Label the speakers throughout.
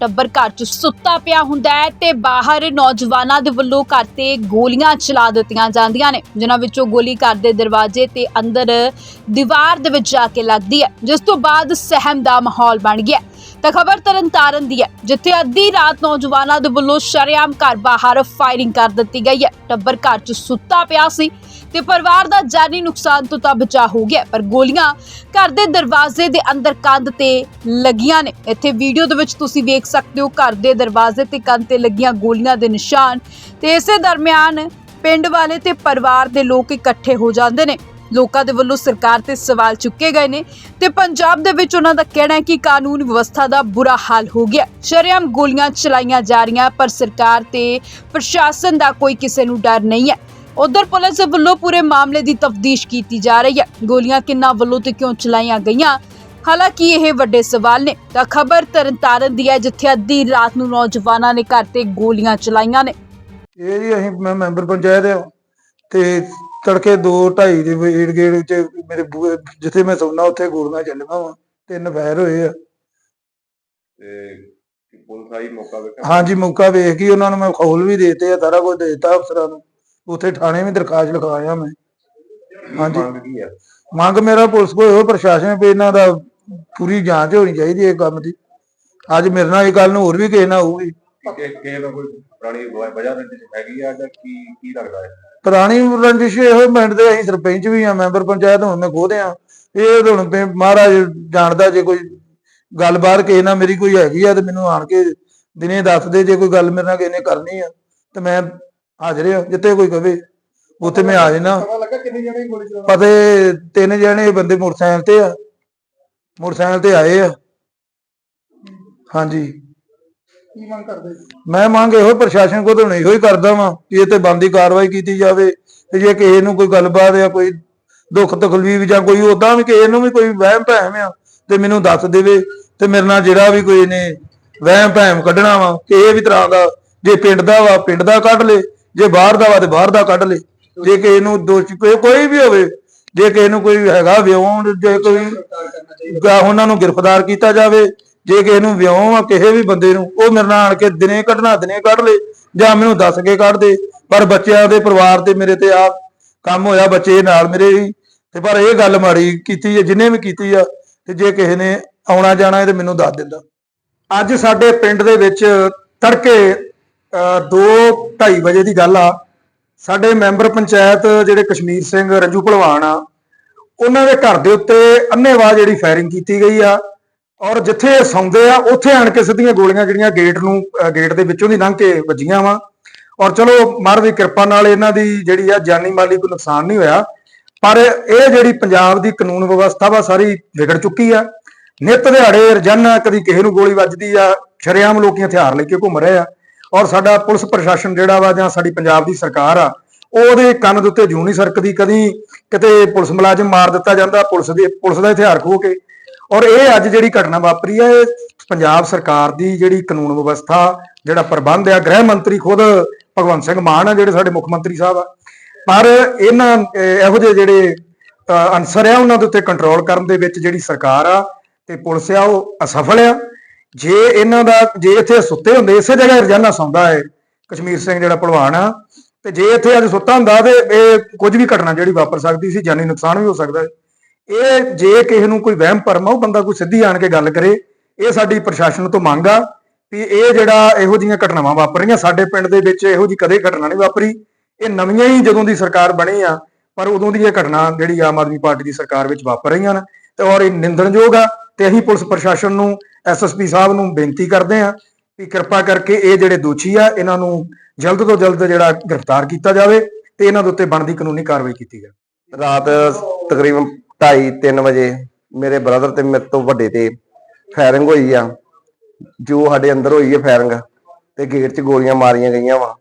Speaker 1: ਟੱਬਰ ਘਰ 'ਚ ਸੁੱਤਾ ਪਿਆ ਹੁੰਦਾ ਹੈ ਤੇ ਬਾਹਰ ਨੌਜਵਾਨਾਂ ਦੇ ਵੱਲੋਂ ਘਰ ਤੇ ਗੋਲੀਆਂ ਚਲਾ ਦਿੱਤੀਆਂ ਜਾਂਦੀਆਂ ਨੇ, ਜਿਨ੍ਹਾਂ ਵਿੱਚੋਂ ਗੋਲੀ ਘਰ ਦੇ ਦਰਵਾਜ਼ੇ ਤੇ ਅੰਦਰ ਦੀਵਾਰ ਦੇ ਵਿੱਚ ਜਾ ਕੇ ਲੱਗਦੀ ਹੈ, ਜਿਸ ਤੋਂ ਬਾਅਦ ਸਹਿਮ ਦਾ ਮਾਹੌਲ ਬਣ ਗਿਆ ਤਾਂ ਖਬਰ ਤਰਨਤਾਰਨ ਦੀ ਹੈ, ਜਿੱਥੇ ਅੱਧੀ ਰਾਤ ਨੌਜਵਾਨਾਂ ਦੇ ਵੱਲੋਂ ਸ਼ਰੇਆਮ ਘਰ ਬਾਹਰ ਫਾਇਰਿੰਗ ਕਰ ਦਿੱਤੀ ਗਈ ਹੈ। ਟੱਬਰ ਘਰ 'ਚ ਸੁੱਤਾ ਪਿਆ ਸੀ ਤੇ ਪਰਿਵਾਰ ਦਾ ਜਾਨੀ ਨੁਕਸਾਨ ਤੋਂ ਤਾਂ ਬਚਾ ਹੋ ਗਿਆ ਪਰ ਗੋਲੀਆਂ ਘਰ ਦੇ ਦਰਵਾਜ਼ੇ ਦੇ ਅੰਦਰ ਕੰਧ ਤੇ ਲੱਗੀਆਂ ਨੇ। ਇੱਥੇ ਵੀਡੀਓ ਦੇ ਵਿੱਚ ਤੁਸੀਂ ਵੇਖ ਸਕਦੇ ਹੋ ਘਰ ਦੇ ਦਰਵਾਜ਼ੇ ਤੇ ਕੰਧ ਤੇ ਲੱਗੀਆਂ ਗੋਲੀਆਂ ਦੇ ਨਿਸ਼ਾਨ ਤੇ ਇਸੇ ਦਰਮਿਆਨ ਪਿੰਡ ਵਾਲੇ ਤੇ ਪਰਿਵਾਰ ਦੇ ਲੋਕ ਇਕੱਠੇ ਹੋ ਜਾਂਦੇ ਨੇ। ਲੋਕਾਂ ਦੇ ਵੱਲੋਂ ਸਰਕਾਰ ਤੇ ਸਵਾਲ ਚੁੱਕੇ ਗਏ ਨੇ ਤੇ ਪੰਜਾਬ ਦੇ ਵਿੱਚ ਉਹਨਾਂ ਦਾ ਕਹਿਣਾ ਹੈ ਕਿ ਕਾਨੂੰਨ ਵਿਵਸਥਾ ਦਾ ਬੁਰਾ ਹਾਲ ਹੋ ਗਿਆ। ਸ਼ਰੇਆਮ ਗੋਲੀਆਂ ਚਲਾਈਆਂ ਜਾ ਰਹੀਆਂ, ਪਰ ਸਰਕਾਰ ਤੇ ਪ੍ਰਸ਼ਾਸਨ ਦਾ ਕੋਈ ਕਿਸੇ ਨੂੰ ਡਰ ਨਹੀਂ ਹੈ। ਉਧਰ ਪੁਲਿਸ ਵੱਲੋਂ ਪੂਰੇ ਮਾਮਲੇ ਦੀ ਤਫਤੀਸ਼ ਕੀਤੀ ਜਾ ਰਹੀ ਹੈ। ਗੋਲੀਆਂ ਕਿੰਨਾ ਵੱਲੋਂ ਤੇ ਕਿਉਂ ਚਲਾਈਆਂ ਗਈਆਂ? ਹਾਲਾਂਕਿ ਇਹ ਵੱਡੇ ਸਵਾਲ ਨੇ। ਤਾਂ ਖਬਰ ਤਰਨਤਾਰਨ ਦੀ ਹੈ, ਜਿੱਥੇ ਅੱਧੀ ਰਾਤ ਨੂੰ ਨੌਜਵਾਨਾਂ ਨੇ ਘਰ ਤੇ ਗੋਲੀਆਂ ਚਲਾਈਆਂ ਨੇ।
Speaker 2: ਇਹ ਜੀ ਅਸੀਂ ਮੈਂ ਮੈਂਬਰ ਪੰਚਾਇਤ ਆ ਤੇ ਤੜਕੇ 2:30 ਦੇ ਵੇੜ ਗੇੜ ਚ ਮੇਰੇ ਬੂਹੇ ਜਿੱਥੇ ਮੈਂ ਸੌਣਾ ਉੱਥੇ ਗੋਲੀਆਂ ਚੱਲੀਆਂ ਵਾ ਤਿੰਨ ਫਾਇਰ ਹੋਏ ਆ।
Speaker 3: ਤੇ ਕੀ ਪੁਲਿਸ ਆਈ ਮੌਕਾ ਵੇਖਿਆ?
Speaker 2: ਹਾਂਜੀ ਮੌਕਾ ਵੇਖ ਕੇ ਉਹਨਾਂ ਨੂੰ ਮੈਂ ਖੋਲ ਵੀ ਦੇਤੇ ਆ ਸਾਰਾ ਕੁਝ ਦੇਤਾ ਅਫਸਰਾਂ ਨੂੰ। ਉੱਥੇ ਥਾਣੇ ਵੀ ਦਰਖਾਸਤ ਲਿਖਾਇਆ ਮੈਂ। ਹਾਂਜੀ।
Speaker 3: ਮੰਗ ਕੀ ਆ?
Speaker 2: ਮੰਗ ਮੇਰਾ ਪੁਲਿਸ ਕੋਲ ਇਹੋ ਪ੍ਰਸ਼ਾਸਨ ਵੀ ਇਹਨਾਂ ਦਾ ਪੂਰੀ ਜਾਂਚ ਹੋਣੀ ਚਾਹੀਦੀ ਹੈ ਇਹ ਕੰਮ ਦੀ। ਅੱਜ ਮੇਰੇ ਨਾਲ ਇਹ ਗੱਲ ਨੂੰ ਹੋਰ ਵੀ ਕਿਸੇ ਨਾਲ ਹੋਊਗੀ।
Speaker 3: ਕਿ ਕਿਸੇ ਦਾ ਕੋਈ ਪੁਰਾਣੀ ਵਜ੍ਹਾ ਰੰਜਿਸ਼ ਹੈਗੀ ਆ ਜਾਂ ਕੀ ਕੀ ਲੱਗਦਾ ਹੈ?
Speaker 2: ਪੁਰਾਣੀ ਰੰਜਿਸ਼ ਇਹੋ ਪਿੰਡ ਦੇ ਅਸੀਂ ਸਰਪੰਚ ਵੀ ਆ ਮੈਂਬਰ ਪੰਚਾਇਤ ਹੁਣ ਮੈਂ ਖੋਦੇ ਆ ਇਹ ਹੁਣ ਮਹਾਰਾਜ ਜਾਣਦਾ ਜੇ ਕੋਈ ਗੱਲਬਾਤ ਕਿਸੇ ਨਾਲ ਮੇਰੀ ਕੋਈ ਹੈਗੀ ਆ ਤੇ ਮੈਨੂੰ ਆਣ ਕੇ ਦਿਨੇ ਦੱਸ ਦੇ ਜੇ ਕੋਈ ਗੱਲ ਮੇਰੇ ਨਾਲ ਕਿਸੇ ਨੇ ਕਰਨੀ ਆ ਤੇ ਮੈਂ ਹਾਜ਼ਰ ਆ ਜਿੱਥੇ ਕੋਈ ਕਵੇ ਉੱਥੇ ਮੈਂ ਆ ਜਾਣਾ
Speaker 3: ਪਤੇ
Speaker 2: ਤਿੰਨ ਜਣੇ ਬੰਦੇ ਮੋਟਰਸਾਈਕਲ ਤੇ ਆ ਮੋਟਰਸਾਈਕਲ ਤੇ ਆਏ ਆ। ਹਾਂਜੀ।
Speaker 3: ਕੀ ਮੰਗ ਕਰਦੇ
Speaker 2: ਮੈਂ ਮੰਗ ਇਹੋ ਪ੍ਰਸ਼ਾਸਨ ਕੋਲ ਤੋਂ ਇਹੋ ਹੀ ਕਰਦਾ ਵਾਂ ਕਿ ਇਹ ਤੇ ਬੰਦੀ ਕਾਰਵਾਈ ਕੀਤੀ ਜਾਵੇ ਤੇ ਜੇ ਕਿਸੇ ਨੂੰ ਕੋਈ ਗੱਲਬਾਤ ਆ ਕੋਈ ਦੁੱਖ ਤਕਲੀਫ ਜਾਂ ਕੋਈ ਉਦਾਂ ਵੀ ਕਿਸੇ ਨੂੰ ਵੀ ਕੋਈ ਵਹਿਮ ਭੈਮ ਆ ਤੇ ਮੈਨੂੰ ਦੱਸ ਦੇਵੇ ਤੇ ਮੇਰੇ ਨਾਲ ਜਿਹੜਾ ਵੀ ਕੋਈ ਨੇ ਵਹਿਮ ਭੈਮ ਕੱਢਣਾ ਵਾ ਕਿ ਇਹ ਵੀ ਤਰ੍ਹਾਂ ਦਾ ਜੇ ਪਿੰਡ ਦਾ ਵਾ ਪਿੰਡ ਦਾ ਕੱਢ ਲੇ ਜੇ ਬਾਹਰ ਦਾ ਵਾ ਤੇ ਬਾਹਰ ਦਾ ਕੱਢ ਲੇ। ਜੇ ਕਿਸੇ ਨੂੰ ਦੋਸ਼ੀ ਕੋਈ ਵੀ ਹੋਵੇ ਜੇ ਕਿਸੇ ਨੂੰ ਕੋਈ ਹੈਗਾ ਵਿਉਂ ਜੇ ਕੋਈ ਉਹਨਾਂ ਨੂੰ ਗ੍ਰਿਫਤਾਰ ਕੀਤਾ ਜਾਵੇ ਜੇ ਕਿਸੇ ਨੂੰ ਵਿਉਂ ਆ ਕਿਸੇ ਵੀ ਬੰਦੇ ਨੂੰ, ਉਹ ਮੇਰੇ ਨਾਲ ਆਣ ਕੇ ਦਿਨੇ ਕੱਢਣਾ, ਦਿਨੇ ਕੱਢ ਲੇ, ਜਾਂ ਮੈਨੂੰ ਦੱਸ ਕੇ ਕੱਢ ਦੇ। ਪਰ ਬੱਚਿਆਂ ਦੇ ਪਰਿਵਾਰ ਤੇ ਮੇਰੇ ਤੇ ਆ ਕੰਮ ਹੋਇਆ, ਬੱਚੇ ਨਾਲ ਮੇਰੇ ਵੀ। ਤੇ ਪਰ ਇਹ ਗੱਲ ਮਾੜੀ ਕੀਤੀ ਹੈ, ਜਿਨੇ ਵੀ ਕੀਤੀ ਆ, ਤੇ ਜੇ ਕਿਸੇ ਨੇ ਆਉਣਾ ਜਾਣਾ ਹੈ ਤੇ ਮੈਨੂੰ ਦੱਸ ਦਿੰਦਾ। ਅੱਜ ਸਾਡੇ ਪਿੰਡ ਦੇ ਵਿੱਚ ਤੜਕੇ 2:30 ਵਜੇ ਦੀ ਗੱਲ ਆ। ਸਾਡੇ ਮੈਂਬਰ ਪੰਚਾਇਤ ਜਿਹੜੇ ਕਸ਼ਮੀਰ ਸਿੰਘ, ਰੰਜੂ ਭਲਵਾਨ ਆ, ਉਹਨਾਂ ਦੇ ਘਰ ਦੇ ਉੱਤੇ ਅੰਨੇਵਾਹ ਜਿਹੜੀ ਫਾਇਰਿੰਗ ਕੀਤੀ ਗਈ ਆ। ਔਰ ਜਿੱਥੇ ਇਹ ਸੌਂਦੇ ਆ, ਉੱਥੇ ਆਣ ਕੇ ਸਿੱਧੀਆਂ ਗੋਲੀਆਂ ਜਿਹੜੀਆਂ ਗੇਟ ਨੂੰ ਗੇਟ ਦੇ ਵਿੱਚੋਂ ਦੀ ਲੰਘ ਕੇ ਵੱਜੀਆਂ ਵਾ। ਔਰ ਚਲੋ ਮਹਾਰਾਜ ਦੀ ਕਿਰਪਾ ਨਾਲ ਇਹਨਾਂ ਦੀ ਜਿਹੜੀ ਆ ਜਾਨੀ ਮਾਲੀ ਕੋਈ ਨੁਕਸਾਨ ਨਹੀਂ ਹੋਇਆ। ਪਰ ਇਹ ਜਿਹੜੀ ਪੰਜਾਬ ਦੀ ਕਾਨੂੰਨ ਵਿਵਸਥਾ ਵਾ, ਸਾਰੀ ਵਿਗੜ ਚੁੱਕੀ ਆ। ਨਿਤ ਦਿਹਾੜੇ ਰੋਜ਼ਾਨਾ, ਕਦੀ ਕਿਸੇ ਨੂੰ ਗੋਲੀ ਵੱਜਦੀ ਆ, ਸ਼ਰੇਆਮ ਲੋਕੀ ਹਥਿਆਰ ਲੈ ਕੇ ਘੁੰਮ ਰਹੇ ਆ। ਔਰ ਸਾਡਾ ਪੁਲਿਸ ਪ੍ਰਸ਼ਾਸਨ ਜਿਹੜਾ ਵਾ, ਜਾਂ ਸਾਡੀ ਪੰਜਾਬ ਦੀ ਸਰਕਾਰ ਆ ਉਹਦੇ ਕੰਨ ਦੇ ਉੱਤੇ ਜੂਨੀ ਸਰਕਦੀ, ਕਦੀ ਕਿਤੇ ਪੁਲਿਸ ਮੁਲਾਜ਼ਮ ਮਾਰ ਦਿੱਤਾ ਜਾਂਦਾ, ਪੁਲਿਸ ਦੇ, ਪੁਲਿਸ ਦਾ ਹਥਿਆਰ ਖੋਹ ਕੇ। ਔਰ ਇਹ ਅੱਜ ਜਿਹੜੀ ਘਟਨਾ ਵਾਪਰੀ ਹੈ, ਇਹ ਪੰਜਾਬ ਸਰਕਾਰ ਦੀ ਜਿਹੜੀ ਕਾਨੂੰਨ ਵਿਵਸਥਾ, ਜਿਹੜਾ ਪ੍ਰਬੰਧ ਆ, ਗ੍ਰਹਿ ਮੰਤਰੀ ਖੁਦ ਭਗਵੰਤ ਸਿੰਘ ਮਾਨ ਆ, ਜਿਹੜੇ ਸਾਡੇ ਮੁੱਖ ਮੰਤਰੀ ਸਾਹਿਬ ਆ। ਪਰ ਇਹਨਾਂ, ਇਹੋ ਜਿਹੇ ਜਿਹੜੇ ਅਨਸਰ ਆ, ਉਹਨਾਂ ਦੇ ਉੱਤੇ ਕੰਟਰੋਲ ਕਰਨ ਦੇ ਵਿੱਚ ਜਿਹੜੀ ਸਰਕਾਰ ਆ ਤੇ ਪੁਲਿਸ ਆ, ਉਹ ਅਸਫਲ ਆ। ਜੇ ਇਹਨਾਂ ਦਾ, ਜੇ ਇੱਥੇ ਸੁੱਤੇ ਹੁੰਦੇ, ਇਸੇ ਜਗ੍ਹਾ ਰੋਜ਼ਾਨਾ ਸੌਂਦਾ ਹੈ ਕਸ਼ਮੀਰ ਸਿੰਘ ਜਿਹੜਾ ਭਲਵਾਨ ਆ, ਤੇ ਜੇ ਇੱਥੇ ਅੱਜ ਸੁੱਤਾ ਹੁੰਦਾ ਤੇ ਇਹ ਕੁਝ ਵੀ ਘਟਨਾ ਜਿਹੜੀ ਵਾਪਰ ਸਕਦੀ ਸੀ, ਜਾਨੀ ਨੁਕਸਾਨ ਵੀ ਹੋ ਸਕਦਾ ਹੈ। ਇਹ ਜੇ ਕਿਸੇ ਨੂੰ ਕੋਈ ਵਹਿਮ ਭਰਮ ਆ, ਉਹ ਬੰਦਾ ਕੋਈ ਸਿੱਧੀ ਆਣ ਕੇ ਗੱਲ ਕਰੇ। ਇਹ ਸਾਡੀ ਪ੍ਰਸ਼ਾਸਨ ਤੋਂ ਮੰਗ ਆ ਵੀ ਇਹ ਜਿਹੜਾ ਇਹੋ ਜਿਹੀਆਂ ਘਟਨਾਵਾਂ ਵਾਪਰ ਰਹੀਆਂ ਸਾਡੇ ਪਿੰਡ ਦੇ ਵਿੱਚ ਇਹੋ ਜੀ ਕਦੇ ਘਟਨਾ ਨਹੀਂ ਵਾਪਰੀ। ਇਹ ਨਵੀਆਂ ਹੀ ਜਦੋਂ ਦੀ ਸਰਕਾਰ ਬਣੀ ਆ, ਪਰ ਉਦੋਂ ਦੀ ਇਹ ਘਟਨਾ ਜਿਹੜੀ ਆਮ ਆਦਮੀ ਪਾਰਟੀ ਦੀ ਸਰਕਾਰ ਵਿੱਚ ਵਾਪਰ ਰਹੀਆਂ ਨੇ। ਤੇ ਔਰ ਇਹ ਨਿੰਦਣਯੋਗ ਆ, ਤੇ ਅਸੀਂ ਪੁਲਿਸ ਪ੍ਰਸ਼ਾਸਨ ਨੂੰ ਐਸਐਸਪੀ ਸਾਹਿਬ ਨੂੰ ਬੇਨਤੀ ਕਰਦੇ ਆ ਵੀ ਕਿਰਪਾ ਕਰਕੇ ਇਹ ਜਿਹੜੇ ਦੋਸ਼ੀ ਆ, ਇਹਨਾਂ ਨੂੰ ਜਲਦ ਤੋਂ ਜਲਦ ਜਿਹੜਾ ਗ੍ਰਿਫਤਾਰ ਕੀਤਾ ਜਾਵੇ ਤੇ ਇਹਨਾਂ ਦੇ ਉੱਤੇ ਬਣਦੀ ਕਾਨੂੰਨੀ ਕਾਰਵਾਈ ਕੀਤੀ ਜਾਵੇ।
Speaker 4: ਰਾਤ ਤਕਰੀਬਨ 2:30 3 ਵਜੇ ਮੇਰੇ ਬ੍ਰਦਰ ਤੇ ਮੇਰੇ ਤੋਂ ਵੱਡੇ ਤੇ ਫਾਇਰਿੰਗ ਹੋਈ ਆ। ਜੋ ਸਾਡੇ ਅੰਦਰ ਹੋਈ ਹੈ ਫਾਇਰਿੰਗ ਤੇ ਗੇਟ 'ਚ ਗੋਲੀਆਂ ਮਾਰੀਆਂ ਗਈਆਂ ਵਾ।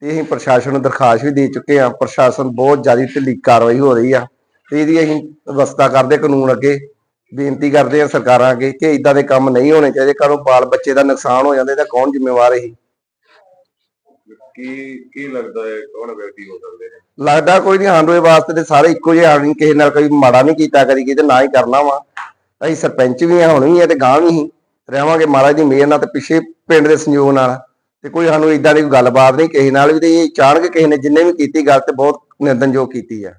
Speaker 4: ਤੇ ਅਸੀਂ ਪ੍ਰਸ਼ਾਸਨ ਨੂੰ ਦਰਖਾਸਤ ਵੀ ਦੇ ਚੁੱਕੇ ਆ। ਪ੍ਰਸ਼ਾਸਨ ਬਹੁਤ ਜ਼ਿਆਦਾ ਢਿੱਲੀ ਕਾਰਵਾਈ ਹੋ ਰਹੀ ਆ। ਤੇ ਇਹਦੀ ਅਸੀਂ ਵਿਵਸਥਾ ਕਰਦੇ, ਕਾਨੂੰਨ ਅੱਗੇ ਬੇਨਤੀ ਕਰਦੇ ਆ ਸਰਕਾਰਾਂ ਅੱਗੇ ਕਿ ਇਦਾਂ ਦੇ ਕੰਮ ਨਹੀਂ ਹੋਣੇ ਚਾਹੀਦੇ। ਘਰੋਂ ਬਾਲ ਬੱਚੇ ਦਾ ਨੁਕਸਾਨ ਹੋ ਜਾਂਦਾ, ਇਹਦਾ ਕੌਣ ਜ਼ਿੰਮੇਵਾਰ ਹੈ?
Speaker 3: ਕੀ ਕੀ ਲੱਗਦਾ ਹੈ, ਕੌਣ ਵਿਅਕਤੀ ਹੋ ਸਕਦੇ ਨੇ?
Speaker 4: ਲੱਗਦਾ ਕੋਈ ਨਹੀਂ ਹਾਂਡੋਏ ਵਾਸਤੇ ਤੇ ਸਾਰੇ ਇੱਕੋ ਜਿਹੇ ਆ ਕਿਸੇ ਨਾਲ ਕੋਈ ਮਾੜਾ ਨਹੀਂ ਕੀਤਾ, ਕਦੀ ਕਿਤੇ ਨਾ ਹੀ ਕਰਨਾ ਵਾ। ਅਸੀਂ ਸਰਪੰਚ ਵੀ ਆ ਹੁਣ ਵੀ ਆ ਤੇ ਗਾਂ ਵੀ ਸੀ ਰਹਾਂਗੇ ਮਹਾਰਾਜ ਦੀ ਮਿਹਰ ਨਾਲ ਤੇ ਪਿੱਛੇ ਪਿੰਡ ਦੇ ਸੰਯੋਗ ਨਾਲ। ਤੇ ਕੋਈ ਸਾਨੂੰ ਇਦਾਂ ਦੀ ਗੱਲਬਾਤ ਨਹੀਂ, ਕਿਸੇ ਨਾਲ ਵੀ ਤੇ ਇਹ ਅਚਾਨਕ ਕਿਸੇ ਨੇ ਜਿੰਨੇ ਵੀ ਕੀਤੀ ਗੱਲ ਤੇ ਬਹੁਤ ਨਿੰਦਨਯੋਗ ਕੀਤੀ ਆ।